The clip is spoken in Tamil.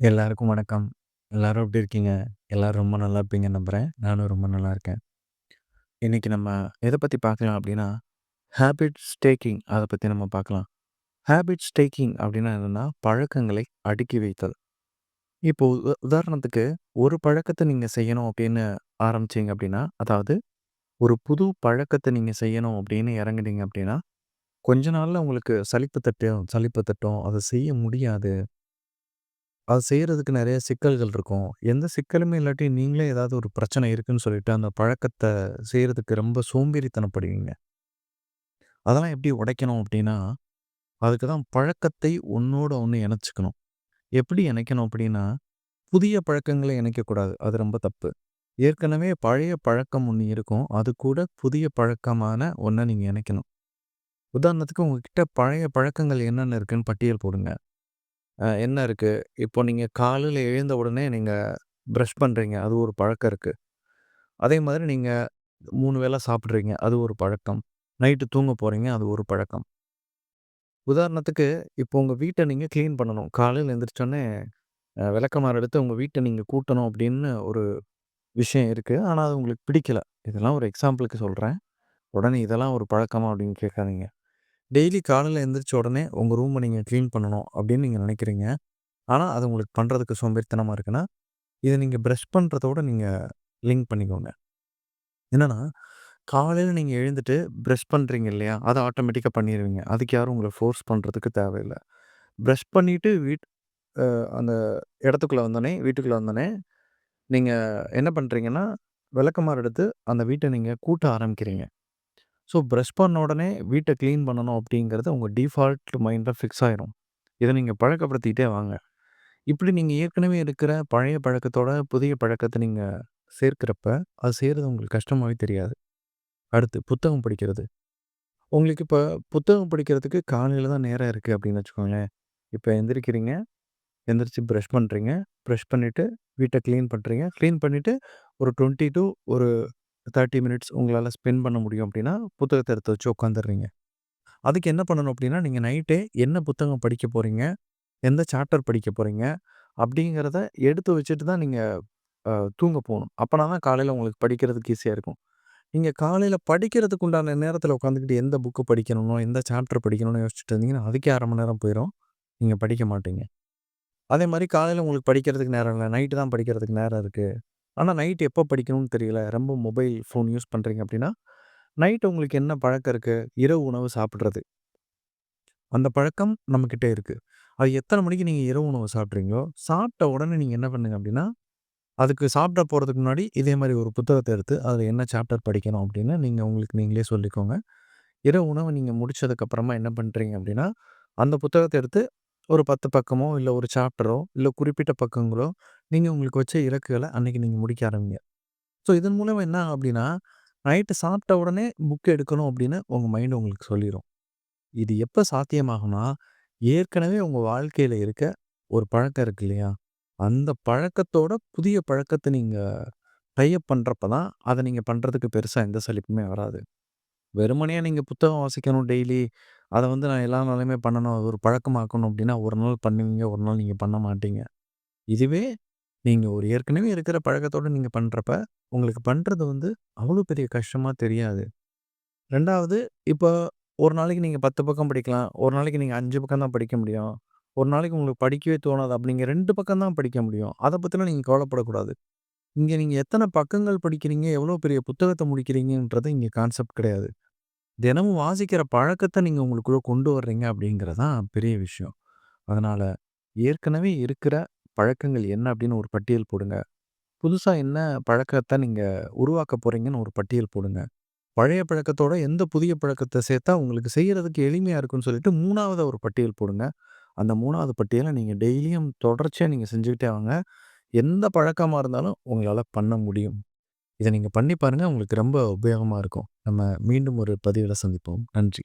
எல்லாருக்கும் வணக்கம். எல்லாரும் எப்படி இருக்கீங்க? எல்லாரும் ரொம்ப நல்லா இருப்பீங்கன்னு நம்புறேன். நானும் ரொம்ப நல்லா இருக்கேன். இன்னைக்கு நம்ம எத பத்தி பார்க்கலாம் அப்படின்னா, ஹேபிட் ஸ்டேக்கிங் அத பத்தி நம்ம பார்க்கலாம். ஹேபிட் ஸ்டேக்கிங் அப்படின்னா என்னன்னா, பழக்கங்களை அடுக்கி வைத்தல். இப்போ உ உதாரணத்துக்கு ஒரு பழக்கத்த நீங்க செய்யணும் அப்படின்னு ஆரம்பிச்சீங்க அப்படின்னா, அதாவது ஒரு புது பழக்கத்த நீங்க செய்யணும் அப்படின்னு இறங்குனீங்க அப்படின்னா, கொஞ்ச நாள்ல உங்களுக்கு சலிப்பு தட்டும் சலிப்பு தட்டும். அத செய்ய முடியாது. அது செய்கிறதுக்கு நிறைய சிக்கல்கள் இருக்கும். எந்த சிக்கலுமே இல்லாட்டி நீங்களே ஏதாவது ஒரு பிரச்சனை இருக்குன்னு சொல்லிட்டு, அந்த பழக்கத்த செய்றதுக்கு ரொம்ப சோம்பேறித்தனப்படுவீங்க. அதெல்லாம் எப்படி உடைக்கணும் அப்படின்னா, அதுக்கு தான் பழக்கத்தை ஒண்ணோட ஒண்ணு இணைச்சுக்கணும். எப்படி இணைக்கணும் அப்படின்னா, புதிய பழக்கங்கள இணைக்கக்கூடாது. அது ரொம்ப தப்பு. ஏற்கனவே பழைய பழக்கம் ஒண்ணு இருக்கும். அது கூட புதிய பழக்கமான ஒண்ண நீங்க இணைக்கணும். உதாரணத்துக்கு உங்ககிட்ட பழைய பழக்கங்கள் என்னென்ன இருக்குன்னு பட்டியல் போடுங்க. அ என்ன இருக்கு? இப்போ நீங்க காலையில எழுந்த உடனே நீங்க பிரஷ் பண்றீங்க. அது ஒரு பழக்கம் இருக்கு. அதே மாதிரி நீங்க 3 வேள சாப்பிடுறீங்க. அது ஒரு பழக்கம். நைட்டு தூங்க போறீங்க. அது ஒரு பழக்கம். உதாரணத்துக்கு, இப்போ உங்க வீட்ட நீங்க கிளீன் பண்ணணும். காலையில எந்திரிச்சோனே அ விளக்கமாறு எடுத்து உங்க வீட்ட நீங்க கூட்டணும் அப்படின்னு ஒரு விஷயம் இருக்கு. ஆனா, அது உங்களுக்கு பிடிக்கல. இதெல்லாம் ஒரு எக்ஸாம்பிளுக்கு சொல்றேன். உடனே இதெல்லாம் ஒரு பழக்கமா அப்படின்னு கேட்காதீங்க. டெய்லி காலையில் எந்திரிச்ச உடனே உங்கள் ரூமை நீங்கள் க்ளீன் பண்ணணும் அப்படின்னு நீங்கள் நினைக்கிறீங்க. ஆனால் அது உங்களுக்கு பண்ணுறதுக்கு சோம்பேறித்தனமாக இருக்குன்னா, இதை நீங்கள் ப்ரஷ் பண்ணுறதோட நீங்கள் லிங்க் பண்ணிக்கோங்க. என்னென்னா காலையில் நீங்கள் எழுந்துட்டு ப்ரஷ் பண்ணுறீங்க இல்லையா? அதை ஆட்டோமேட்டிக்காக பண்ணிடுவீங்க அதுக்கு யாரும் உங்களை ஃபோர்ஸ் பண்ணுறதுக்கு தேவையில்லை ப்ரஷ் பண்ணிவிட்டு வீட் அந்த இடத்துக்குள்ளே வந்தோடனே வீட்டுக்குள்ளே வந்தோடனே நீங்கள் என்ன பண்ணுறீங்கன்னா விளக்கமாறு எடுத்து அந்த வீட்டை நீங்கள் கூட்ட ஆரம்பிக்கிறீங்க. ஸோ, ப்ரெஷ் பண்ண உடனே வீட்டை க்ளீன் பண்ணணும் அப்படிங்கிறது உங்கள் டிஃபால்ட் மைண்டாக ஃபிக்ஸ் ஆயிரும். இதை நீங்கள் பழக்கப்படுத்திக்கிட்டே வாங்க. இப்படி நீங்கள் ஏற்கனவே இருக்கிற பழைய பழக்கத்தோட புதிய பழக்கத்தை நீங்கள் சேர்க்கிறப்ப, அது செய்கிறது உங்களுக்கு கஷ்டமாகவே தெரியாது. அடுத்து புத்தகம் படிக்கிறது. உங்களுக்கு இப்போ புத்தகம் படிக்கிறதுக்கு காலையில் தான் நேரம் இருக்குது அப்படின்னு வச்சுக்கோங்களேன். இப்போ எந்திரிக்கிறீங்க, எந்திரிச்சு ப்ரெஷ் பண்ணுறீங்க ப்ரெஷ் பண்ணிவிட்டு வீட்டை க்ளீன் பண்ணுறீங்க க்ளீன் பண்ணிவிட்டு ஒரு 20 டூ ஒரு 30 மினிட்ஸ் உங்களால் ஸ்பெண்ட் பண்ண முடியும் அப்படின்னா, புத்தகத்தை எடுத்து வச்சு உட்காந்துடுறீங்க அதுக்கு என்ன பண்ணணும் அப்படின்னா, நீங்கள் நைட்டே என்ன புத்தகம் படிக்க போகிறீங்க எந்த சாப்டர் படிக்க போகிறீங்க அப்படிங்கிறத எடுத்து வச்சுட்டு தான் நீங்கள் தூங்க போகணும். அப்போனா தான் காலையில் உங்களுக்கு படிக்கிறதுக்கு ஈஸியாக இருக்கும். நீங்கள் காலையில் படிக்கிறதுக்கு உண்டான நேரத்தில் உட்காந்துக்கிட்டு எந்த புக்கு படிக்கணும்னோ எந்த சாப்டர் படிக்கணும்னு யோசிச்சுட்டு இருந்தீங்கன்னா, அதுக்கே அரை மணி நேரம் போயிடும் நீங்கள் படிக்க மாட்டீங்க. அதே மாதிரி காலையில் உங்களுக்கு படிக்கிறதுக்கு நேரம் இல்லை. நைட்டு தான் படிக்கிறதுக்கு நேரம் இருக்குது ஆனால் நைட் எப்போ படிக்கணும்னு தெரியல. ரொம்ப மொபைல் ஃபோன் யூஸ் பண்ணுறீங்க அப்படின்னா, நைட் உங்களுக்கு என்ன பழக்கம் இருக்குது இரவு உணவு சாப்பிட்றது அந்த பழக்கம் நம்மக்கிட்ட இருக்குது அது எத்தனை மணிக்கு நீங்கள் இரவு உணவு சாப்பிட்றீங்களோ, சாப்பிட்ட உடனே நீங்கள் என்ன பண்ணுங்க அப்படின்னா, அதுக்கு சாப்பிட போகிறதுக்கு முன்னாடி இதே மாதிரி ஒரு புத்தகத்தை எடுத்து, அதில் என்ன சாப்டர் படிக்கணும் அப்படின்னு நீங்கள் உங்களுக்கு நீங்களே சொல்லிக்கோங்க. இரவு உணவு நீங்கள் முடித்ததுக்கப்புறமா என்ன பண்ணுறீங்க அப்படின்னா, அந்த புத்தகத்தை எடுத்து ஒரு 10 பக்கமோ, இல்லை ஒரு சாப்டரோ, இல்லை குறிப்பிட்ட பக்கங்களோ, நீங்கள் உங்களுக்கு வச்ச இலக்குகளை அன்னைக்கு நீங்கள் முடிக்க ஆரம்பிங்க. ஸோ, இதன் மூலமாக என்ன அப்படின்னா, நைட்டு சாப்பிட்ட உடனே புக் எடுக்கணும் அப்படின்னு உங்கள் மைண்ட் உங்களுக்கு சொல்லிடும் இது எப்போ சாத்தியமாகும்னா, ஏற்கனவே உங்கள் வாழ்க்கையில் இருக்க ஒரு பழக்கம் இருக்கு இல்லையா? அந்த பழக்கத்தோட புதிய பழக்கத்தை நீங்கள் டைப் பண்ணுறப்ப தான், அதை நீங்கள் பண்ணுறதுக்கு பெருசாக எந்த சலிப்புமே வராது. வெறுமனையாக நீங்கள் புத்தகம் வாசிக்கணும் டெய்லி, அதை வந்து நான் எல்லா நாளையுமே பண்ணணும், அது ஒரு பழக்கமாக்கணும் அப்படின்னா, ஒரு நாள் பண்ணுவீங்க, ஒரு நாள் நீங்கள் பண்ண மாட்டீங்க. இதுவே நீங்கள் ஒரு ஏற்கனவே இருக்கிற பழக்கத்தோடு நீங்கள் பண்ணுறப்ப உங்களுக்கு பண்ணுறது வந்து அவ்வளோ பெரிய கஷ்டமாக தெரியாது. ரெண்டாவது இப்போ ஒரு நாளைக்கு நீங்கள் பத்து பக்கம் படிக்கலாம். ஒரு நாளைக்கு நீங்கள் அஞ்சு பக்கம் தான் படிக்க முடியும். ஒரு நாளைக்கு உங்களுக்கு படிக்கவே தோணாது. அப்போ நீங்கள் ரெண்டு பக்கம் தான் படிக்க முடியும். அதை பற்றிலாம் நீங்கள் கவலைப்படக்கூடாது. இங்கே நீங்கள் எத்தனை பக்கங்கள் படிக்கிறீங்க, எவ்வளோ பெரிய புத்தகத்தை முடிக்கிறீங்கன்றது இங்கே கான்செப்ட் கிடையாது. தினமும் வாசிக்கிற பழக்கத்தை நீங்கள் உங்களுக்குள்ளே கொண்டு வர்றீங்க அப்படிங்கிறதான் பெரிய விஷயம். அதனால் ஏற்கனவே இருக்கிற பழக்கங்கள் என்ன அப்படின்னு ஒரு பட்டியல் போடுங்க. புதுசாக என்ன பழக்கத்தை நீங்கள் உருவாக்க போகிறீங்கன்னு ஒரு பட்டியல் போடுங்க. பழைய பழக்கத்தோட எந்த புதிய பழக்கத்தை சேர்த்தா உங்களுக்கு செய்கிறதுக்கு எளிமையாக இருக்குன்னு சொல்லிட்டு மூணாவது ஒரு பட்டியல் போடுங்க. அந்த மூணாவது பட்டியலை நீங்கள் டெய்லியும் தொடர்ச்சியாக நீங்கள் செஞ்சுக்கிட்டே வாங்க. எந்த பழக்கமாக இருந்தாலும் உங்களால் பண்ண முடியும். இதை நீங்கள் பண்ணி பாருங்கள் உங்களுக்கு ரொம்ப உபயோகமாக இருக்கும். நம்ம மீண்டும் ஒரு பதிவில் சந்திப்போம். நன்றி.